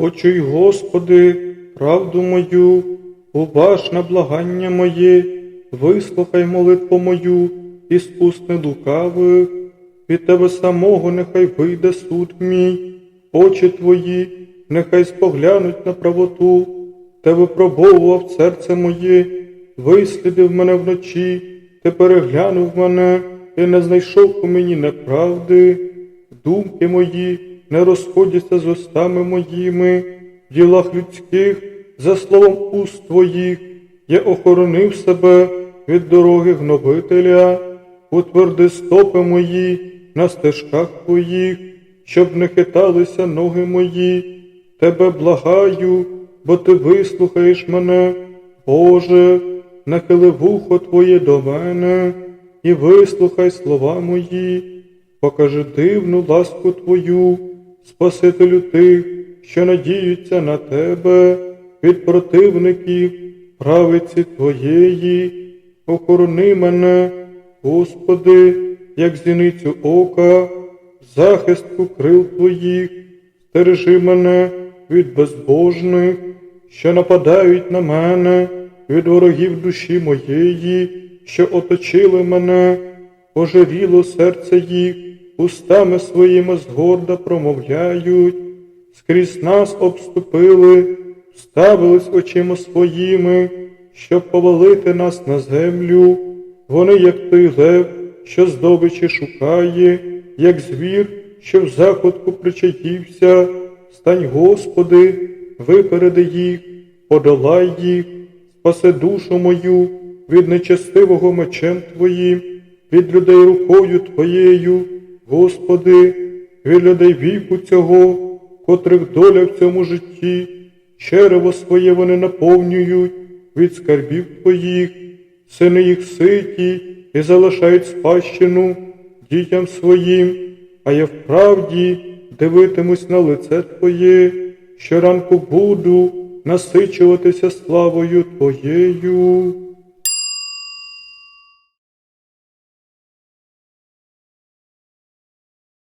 Почуй, Господи, правду мою, убаш на благання моє, вислухай молитву мою із уст лукавих, від Тебе самого нехай вийде суд мій, очі Твої, нехай споглянуть на правоту, Ти випробовував серце моє, вислідив мене вночі, ти переглянув мене і не знайшов у мені неправди. Думки мої не розходяться з устами моїми, в ділах людських, за словом уст твоїх, я охоронив себе від дороги гнобителя, утверди стопи мої на стежках твоїх, щоб не хиталися ноги мої. Тебе благаю, бо ти вислухаєш мене, Боже, нахили вухо Твоє до мене і вислухай слова мої, покажи дивну ласку Твою, Спасителю тих, що надіються на Тебе, від противників правиці Твоєї, охорони мене, Господи, як зіницю ока, захистку крил Твоїх, стережи мене від безбожних, що нападають на мене, від ворогів душі моєї, що оточили мене, пожиріло серце їх, устами своїми згорда промовляють, скрізь нас обступили, ставились очима своїми, щоб повалити нас на землю. Вони, як той лев, що здобичі шукає, як звір, що в заходку причаївся, стань, Господи, випереди їх, подолай їх, спаси душу мою від нечестивого мечем Твоїм, від людей рукою Твоєю, Господи, від людей віку цього, котрих доля в цьому житті, черево своє вони наповнюють від скарбів Твоїх, сини їх ситі і залишають спадщину дітям своїм, а я вправді дивитимусь на лице Твоє, щоранку буду насичуватися славою Твоєю.